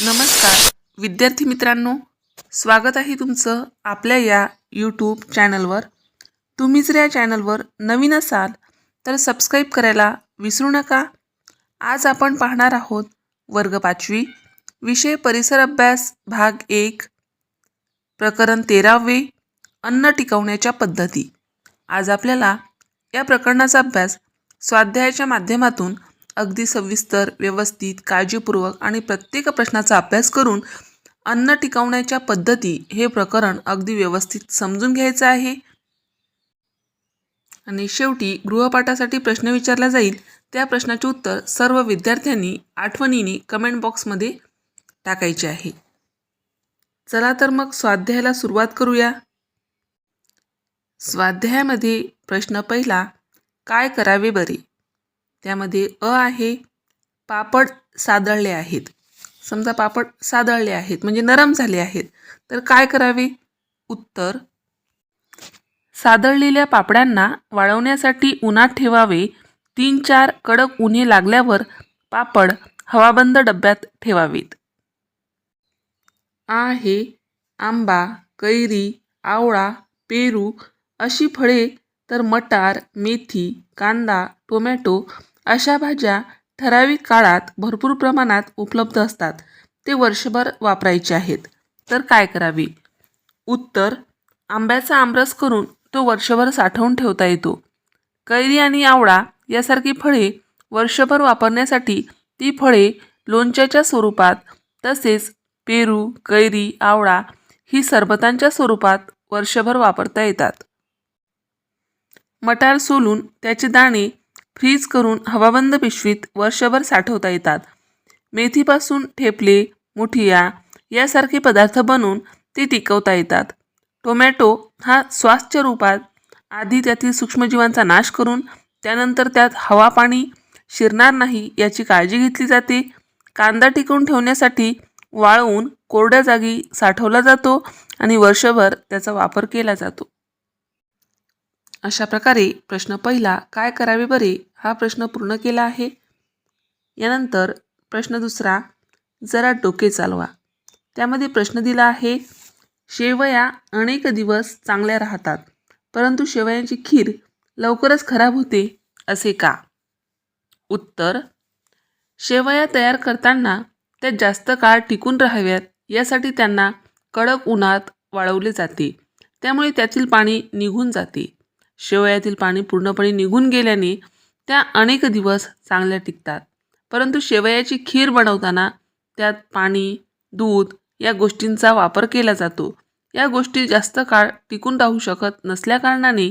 नमस्कार. विद्यार्थी मित्रांनो स्वागत आहे तुमचं आपल्या या यूट्यूब चॅनलवर तुम्ही जर या चॅनलवर नवीन असाल तर सबस्क्राईब करायला विसरू नका. आज आपण पाहणार आहोत वर्ग पाचवी विषय परिसर अभ्यास भाग एक प्रकरण तेरावे अन्न टिकवण्याच्या पद्धती. आज आपल्याला या प्रकरणाचा अभ्यास स्वाध्यायाच्या माध्यमातून अगदी सविस्तर व्यवस्थित काळजीपूर्वक आणि प्रत्येक प्रश्नाचा अभ्यास करून अन्न टिकवण्याच्या पद्धती हे प्रकरण अगदी व्यवस्थित समजून घ्यायचं आहे. आणि शेवटी गृहपाठासाठी प्रश्न विचारला जाईल. त्या प्रश्नाचे उत्तर सर्व विद्यार्थ्यांनी आठवणीने कमेंट बॉक्समध्ये टाकायचे आहे. चला तर मग स्वाध्यायाला सुरुवात करूया. स्वाध्यायामध्ये प्रश्न पहिला काय करावे बरे? त्यामध्ये अ आहे पापड सादळले आहेत. समजा पापड सादळले आहेत म्हणजे नरम झाले आहेत. तर काय करावे? उत्तर सादळलेल्या पापड्यांना वाळवण्यासाठी उन्हात ठेवावे. तीन चार कडक उन्हे लागल्यावर पापड हवाबंद डब्यात ठेवावेत. आहे आंबा कैरी आवळा पेरू अशी फळे तर मटार मेथी कांदा टोमॅटो अशा भाज्या ठराविक काळात भरपूर प्रमाणात उपलब्ध असतात. ते वर्षभर वापरायचे आहेत. तर काय करावे? उत्तर आंब्याचा आमरस करून तो वर्षभर साठवून ठेवता येतो. कैरी आणि आवळा यासारखी फळे वर्षभर वापरण्यासाठी ती फळे लोणच्याच्या स्वरूपात तसेच पेरू कैरी आवळा ही सरबतांच्या स्वरूपात वर्षभर वापरता येतात. मटार सोलून त्याचे दाणे फ्रीज करून हवाबंद पिशवीत वर्षभर साठवता येतात. मेथीपासून ठेपले मुठिया यासारखे पदार्थ बनवून ते टिकवता येतात. टोमॅटो हा स्वास्थ्य रूपात आधी त्यातील सूक्ष्मजीवांचा नाश करून त्यानंतर त्यात हवा पाणी शिरणार नाही याची काळजी घेतली जाते. कांदा टिकवून ठेवण्यासाठी वाळवून कोरड्या जागी साठवला जातो आणि वर्षभर त्याचा वापर केला जातो. अशा प्रकारे प्रश्न पहिला काय करावे बरे? हा प्रश्न पूर्ण केला आहे. यानंतर प्रश्न दुसरा जरा डोके चालवा. त्यामध्ये प्रश्न दिला आहे शेवया अनेक दिवस चांगल्या राहतात परंतु शेवयांची खीर लवकरच खराब होते असे का? उत्तर शेवया तयार करताना त्या जास्त काळ टिकून राहाव्यात यासाठी त्यांना कडक उन्हात वाळवले जाते. त्यामुळे त्यातील पाणी निघून जाते. शेवयातील पाणी पूर्णपणे निघून गेल्याने त्या अनेक दिवस चांगल्या टिकतात. परंतु शेवयाची खीर बनवताना त्यात पाणी दूध या गोष्टींचा वापर केला जातो. या गोष्टी जास्त काळ टिकून राहू शकत नसल्याकारणाने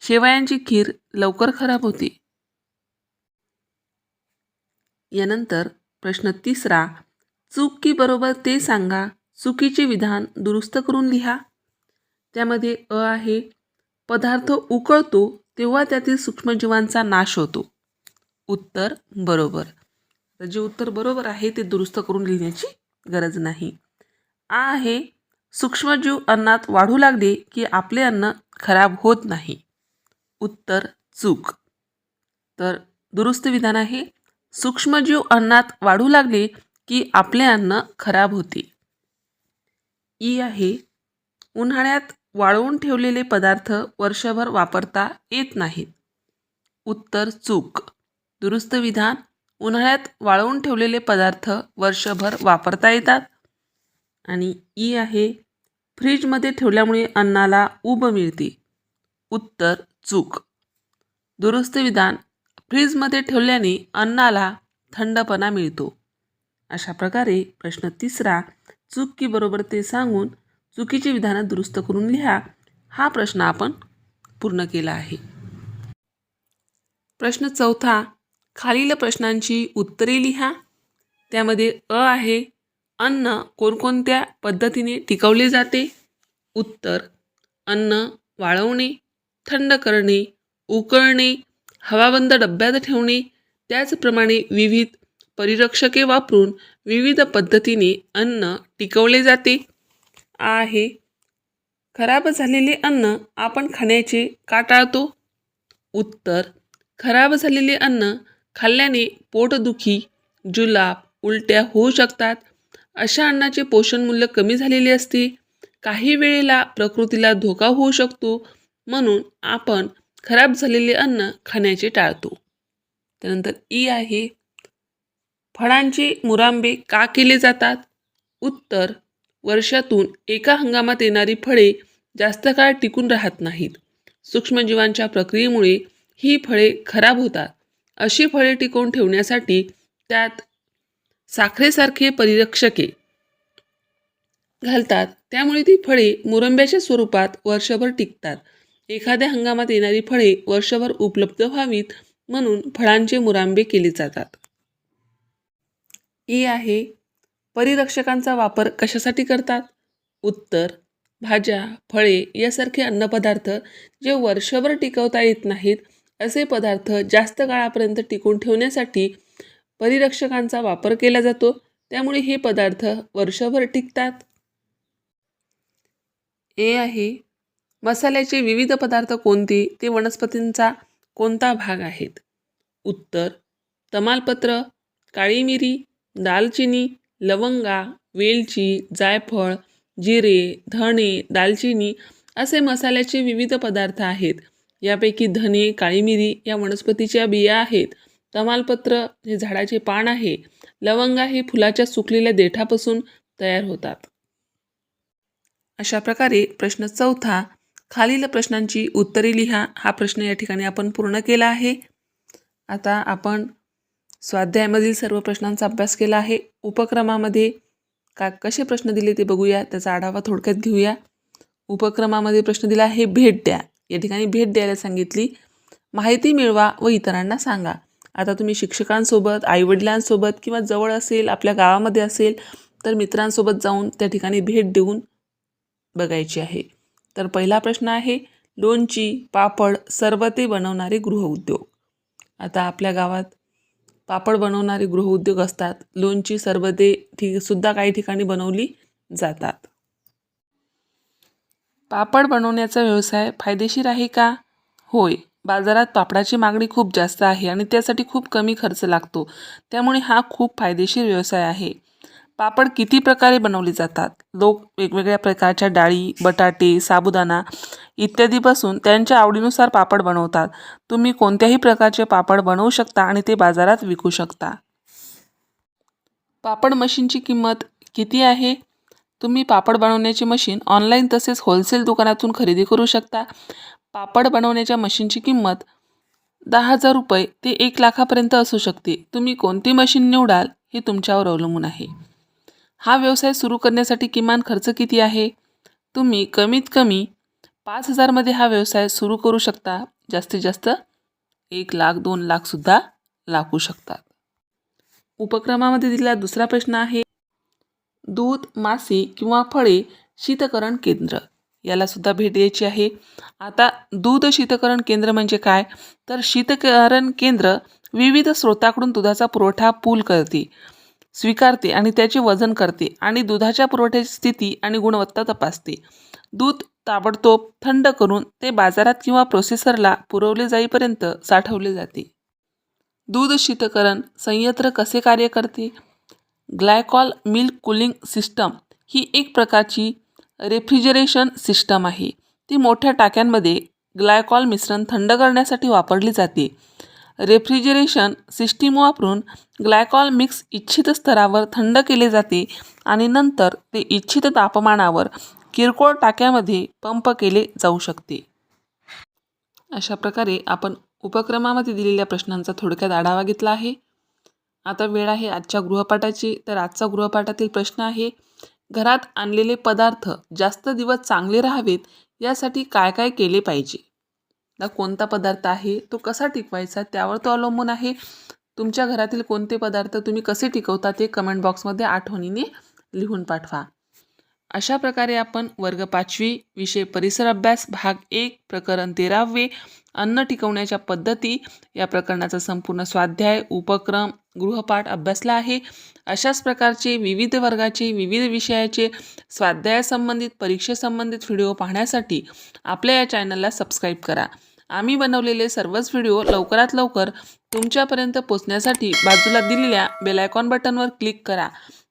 शेवयांची खीर लवकर खराब होते. यानंतर प्रश्न तिसरा चूक की बरोबर ते सांगा चुकीचे विधान दुरुस्त करून लिहा. त्यामध्ये अ आहे पदार्थ उकळतो तेव्हा त्यातील सूक्ष्मजीवांचा नाश होतो. उत्तर बरोबर. जे उत्तर बरोबर आहे ते दुरुस्त करून लिहिण्याची गरज नाही. आ आहे सूक्ष्मजीव अन्नात वाढू लागले की आपले अन्न खराब होत नाही. उत्तर चूक. तर दुरुस्त विधान आहे सूक्ष्मजीव अन्नात वाढू लागले की आपले अन्न खराब होते. ई आहे उन्हाळ्यात वाळवून ठेवलेले पदार्थ वर्षभर वापरता येत नाहीत. उत्तर चूक. दुरुस्त विधान. उन्हाळ्यात वाळवून ठेवलेले पदार्थ वर्षभर वापरता येतात. आणि ई आहे फ्रीजमध्ये ठेवल्यामुळे अन्नाला उब मिळते. उत्तर चूक. दुरुस्त विधान. फ्रीजमध्ये ठेवल्याने अन्नाला थंडपणा मिळतो. अशा प्रकारे प्रश्न तिसरा चूक की बरोबर ते सांगून चुकीची विधानं दुरुस्त करून लिहा हा प्रश्न आपण पूर्ण केला आहे. प्रश्न चौथा खालील प्रश्नांची उत्तरे लिहा. त्यामध्ये अ आहे अन्न कोणकोणत्या पद्धतीने टिकवले जाते? उत्तर अन्न वाळवणे थंड करणे उकळणे हवाबंद डब्यात ठेवणे त्याचप्रमाणे विविध परिरक्षके वापरून विविध पद्धतीने अन्न टिकवले जाते. आहे. खराब झालेले अन्न आपण खाण्याचे का टाळतो उत्तर खराब झालेले अन्न खाल्ल्याने पोटदुखी जुलाब उलट्या होऊ शकतात. अशा अन्नाचे पोषण मूल्य कमी झालेले असते. काही वेळेला प्रकृतीला धोका होऊ शकतो. म्हणून आपण खराब झालेले अन्न खाण्याचे टाळतो. त्यानंतर ई आहे. फळांचे मुरांबे का केले जातात? उत्तर वर्षातून एका हंगामात येणारी फळे जास्त काळ टिकून राहत नाहीत. सूक्ष्मजीवांच्या प्रक्रियेमुळे ही फळे खराब होतात. अशी फळे टिकवून ठेवण्यासाठी त्यात साखरेसारखे परिरक्षके घालतात. त्यामुळे ती फळे मुरंब्याच्या स्वरूपात वर्षभर टिकतात. एखाद्या हंगामात येणारी फळे वर्षभर उपलब्ध व्हावीत म्हणून फळांचे मुरांबे केले जातात. ई आहे परिरक्षकांचा वापर कशासाठी करतात? उत्तर भाज्या फळे यासारखे अन्नपदार्थ जे वर्षभर टिकवता येत नाहीत असे पदार्थ जास्त काळापर्यंत टिकून ठेवण्यासाठी परिरक्षकांचा वापर केला जातो. त्यामुळे हे पदार्थ वर्षभर टिकतात. ए आहे मसाल्याचे विविध पदार्थ कोणते? ते वनस्पतींचा कोणता भाग आहेत? उत्तर तमालपत्र काळी मिरी दालचिनी लवंगा वेलची जायफळ जिरे धणे दालचिनी असे मसाल्याचे विविध पदार्थ आहेत. यापैकी धने काळी मिरी या वनस्पतीच्या बिया आहेत. तमालपत्र हे झाडाचे पान आहे. लवंगा हे फुलाच्या सुकलेल्या देठापासून तयार होतात. अशा प्रकारे प्रश्न चौथा खालील प्रश्नांची उत्तरे लिहा. हा प्रश्न या ठिकाणी आपण पूर्ण केला आहे. आता आपण स्वाध्यायामधील सर्व प्रश्नांचा अभ्यास केला आहे. उपक्रमामध्ये का कसे प्रश्न दिले ते बघूया. त्याचा आढावा थोडक्यात घेऊया. उपक्रमामध्ये प्रश्न दिला आहे भेट द्या. या ठिकाणी भेट द्यायला सांगितली. माहिती मिळवा व इतरांना सांगा. आता तुम्ही शिक्षकांसोबत आईवडिलांसोबत किंवा जवळ असेल आपल्या गावामध्ये असेल तर मित्रांसोबत जाऊन त्या ठिकाणी भेट देऊन बघायची आहे. तर पहिला प्रश्न आहे लोणची पापड सरबते बनवणारे गृहउद्योग आता आपल्या गावात पापड बनवणारे गृहउद्योग असतात. लोणची सरबते ठी सुद्धा काही ठिकाणी बनवली जातात. पापड बनवण्याचा व्यवसाय फायदेशीर आहे का? होय. बाजारात पापडाची मागणी खूप जास्त आहे आणि त्यासाठी खूप कमी खर्च लागतो. त्यामुळे हा खूप फायदेशीर व्यवसाय आहे. पापड किती प्रकारे बनवले जातात? लोक वेगवेगळ्या प्रकारच्या डाळी बटाटे साबुदाणा इत्यादीपासून त्यांच्या आवडीनुसार पापड बनवतात. तुम्ही कोणत्याही प्रकारचे पापड बनवू शकता आणि ते बाजारात विकू शकता. पापड मशीनची किंमत किती आहे? तुम्ही पापड बनवण्याची मशीन ऑनलाईन तसेच होलसेल दुकानातून खरेदी करू शकता. पापड बनवण्याच्या मशीनची किंमत दहा हजार रुपये ते एक लाखापर्यंत असू शकते. तुम्ही कोणती मशीन निवडाल हे तुमच्यावर अवलंबून आहे. हा व्यवसाय सुरू करण्यासाठी किमान खर्च किती आहे? तुम्ही कमीत कमी पाच हजारमध्ये हा व्यवसाय सुरू करू शकता. जास्तीत जास्त एक लाख दोन लाखसुद्धा लागू शकतात. उपक्रमामध्ये दिलेला दुसरा प्रश्न आहे दूध मासे किंवा फळे शीतकरण केंद्र. यालासुद्धा भेट द्यायची आहे. आता दूध शीतकरण केंद्र म्हणजे काय? तर शीतकरण केंद्र विविध स्रोताकडून दुधाचा पुरवठा पूल करते. स्वीकारते आणि त्याचे वजन करते आणि दुधाच्या पुरवठ्याची स्थिती आणि गुणवत्ता तपासते. दूध ताबडतोब थंड करून ते बाजारात किंवा प्रोसेसरला पुरवले जाईपर्यंत साठवले जाते. दूध शीतकरण संयंत्र कसे कार्य करते? ग्लायकॉल मिल्क कूलिंग सिस्टम ही एक प्रकारची रेफ्रिजरेशन सिस्टम आहे. ती मोठ्या टाक्यांमध्ये ग्लायकॉल मिश्रण थंड करण्यासाठी वापरली जाते. रेफ्रिजरेशन सिस्टीम वापरून ग्लायकॉल मिक्स इच्छित स्तरावर थंड केले जाते आणि नंतर ते इच्छित तापमानावर किरकोळ टाक्यामध्ये पंप केले जाऊ शकते. अशा प्रकारे आपण उपक्रमामध्ये दिलेल्या प्रश्नांचा थोडक्यात आढावा घेतला आहे. आता वेळ आहे आजच्या गृहपाठाची तर आजचा गृहपाठातील प्रश्न आहे घरात आणलेले पदार्थ जास्त दिवस चांगले राहावेत यासाठी काय काय केले पाहिजे? कोणता पदार्थ आहे तो कसा टिकवायचा त्यावर तो अवलंबून आहे. तुमच्या घरातील कोणते पदार्थ तुम्ही कसे टिकवता ते कमेंट बॉक्समध्ये आठवणीने लिहून पाठवा. अशा प्रकारे आपण वर्ग पाचवी विषय परिसर अभ्यास भाग एक प्रकरण तेरावे अन्न टिकवण्याच्या पद्धती या प्रकरणाचा संपूर्ण स्वाध्याय उपक्रम गृहपाठ अभ्यासला आहे. अशाच प्रकारचे विविध वर्गाचे विविध विषयाचे स्वाध्यायासंबंधित परीक्षेसंबंधित व्हिडिओ पाहण्यासाठी आपल्या या चॅनलला सबस्क्राईब करा. आम्ही बनवलेले सर्वच व्हिडिओ लवकरात लवकर तुमच्यापर्यंत पोचण्यासाठी बाजूला दिलेल्या बेलायकॉन बटनवर क्लिक करा.